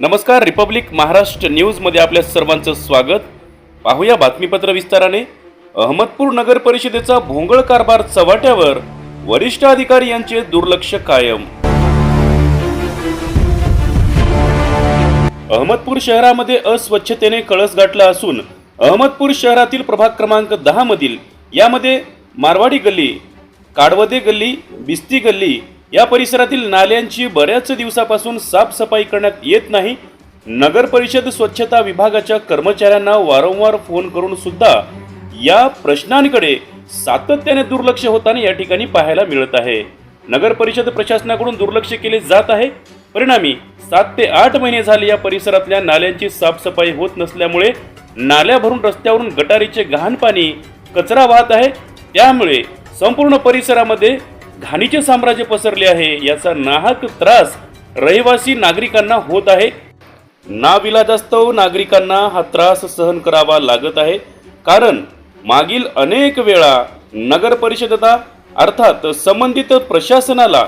नमस्कार रिपब्लिक महाराष्ट्र न्यूजमध्ये आपल्या सर्वांचं स्वागत. पाहूया बातमीपत्र विस्ताराने. अहमदपूर नगर परिषदेचा भोंगळ कारभार चव्हाट्यावर वरिष्ठ अधिकारी यांचे दुर्लक्ष कायम. अहमदपूर शहरामध्ये अस्वच्छतेने कळस गाठला असून अहमदपूर शहरातील प्रभाग क्रमांक दहा मधील यामध्ये मारवाडी गल्ली काडवदे गल्ली बिस्ती गल्ली या परिसरातील नाल्यांची बऱ्याच दिवसापासून साफसफाई करण्यात येत नाही. नगर परिषद स्वच्छता विभागाच्या कर्मचाऱ्यांना वारंवार फोन करून सुद्धा या प्रश्नांकडे सातत्याने दुर्लक्ष होताना या ठिकाणी पाहायला मिळत आहे. नगर परिषद प्रशासनाकडून दुर्लक्ष केले जात आहे. परिणामी सात ते आठ महिने झाले या परिसरातल्या नाल्यांची साफसफाई होत नसल्यामुळे नाल्या भरून रस्त्यावरून गटारीचे घाण पाणी कचरा वाहत आहे. त्यामुळे संपूर्ण परिसरामध्ये घाणीचे साम्राज्य पसरले आहे याचा नाहक त्रास रहिवासी नागरिकांना होत आहे. नाविलाजास्तव नागरिकांना हा त्रास सहन करावा लागत आहे. कारण मागील अनेक वेळा नगर परिषदता अर्थात संबंधित प्रशासनाला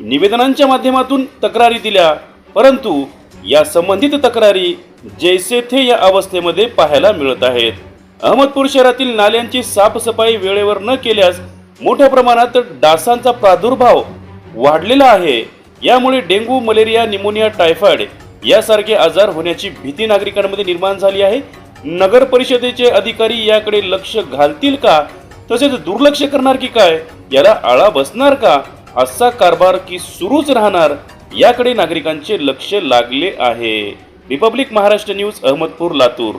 निवेदनांच्या माध्यमातून तक्रारी दिल्या परंतु या संबंधित तक्रारी जैसे थे या अवस्थेमध्ये पाहायला मिळत आहेत. अहमदपूर शहरातील नाल्यांची साफसफाई वेळेवर न केल्यास मोठ्या प्रमाणात डासांचा प्रादुर्भाव वाढलेला आहे. यामुळे डेंग्यू मलेरिया निमोनिया टायफॉइड यासारखे आजार होण्याची भीती नागरिकांमध्ये निर्माण झाली आहे. नगर परिषदेचे अधिकारी याकडे लक्ष घालतील का? तसेच दुर्लक्ष करणार की काय? याला आळा बसणार का? असा कारभार की सुरूच राहणार? याकडे नागरिकांचे लक्ष लागले आहे. Republic Maharashtra news Ahmadpur Latur.